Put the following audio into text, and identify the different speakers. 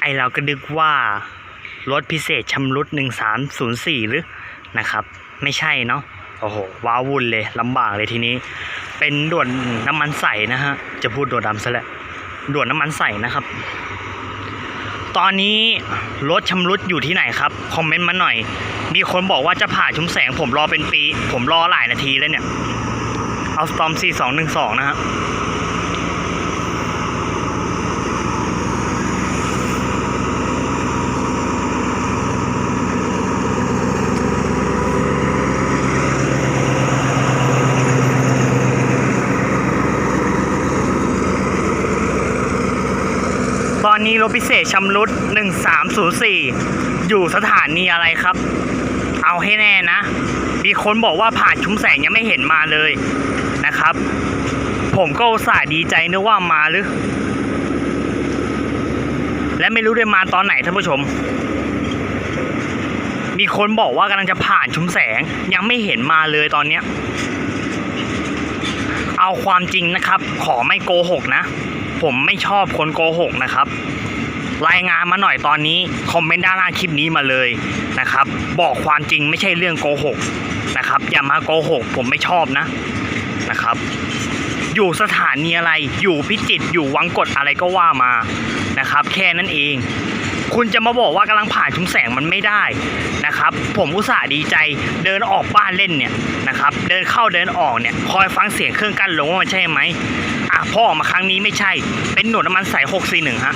Speaker 1: ไอเราก็นึกว่ารถพิเศษชำรุด 1304 หรือนะครับ ไม่ใช่เนาะโอ้โหว้าวุ่นเลยลำบากเลยทีนี้ เป็นด่วนน้ำมันใสนะฮะ จะพูดด่วนดำซะแล้วด่วนน้ำมันใสนะครับ ตอนนี้รถชำรุดอยู่ที่ไหนครับ คอมเมนต์มาหน่อย มีคนบอกว่าจะผ่าชุมแสง ผมรอเป็นปี ผมรอหลายนาทีแล้วเนี่ย เอาสตอม 4212 นะฮะ ตอนนี้รถพิเศษชำรุด 1304 อยู่สถานีอะไรครับ เอาให้แน่นะ มีคนบอกว่าผ่านชุมแสงยังไม่เห็นมาเลยนะครับ ผมก็อุตส่าห์ดีใจนึกว่ามาหรือ และไม่รู้ได้มาตอนไหนท่านผู้ชม มีคนบอกว่ากำลังจะผ่านชุมแสงยังไม่เห็นมาเลยตอนเนี้ยเอาความจริงนะครับ ขอไม่โกหกนะ ผมไม่ชอบคนโกหกนะครับ รายงานมาหน่อยตอนนี้คอมเมนต์ด้านล่างคลิปนี้มาเลยนะครับ บอกความจริงไม่ใช่เรื่องโกหกนะครับ อย่ามาโกหก ผมไม่ชอบนะนะครับ อยู่สถานีอะไรอยู่พิจิตรอยู่วังกดอะไรก็ว่ามานะครับ แค่นั้นเองคุณจะมาบอกว่ากำลังผ่านชุมแสงมันไม่ได้นะครับ ผมอุตส่าห์ดีใจเดินออกบ้านเล่นเนี่ยนะครับ เดินเข้าเดินออกเนี่ยคอยฟังเสียงเครื่องกั้นลงว่ามันใช่ไหม อะพอออกมาครั้งนี้ไม่ใช่ เป็นหนวดน้ำมันใส641ฮะ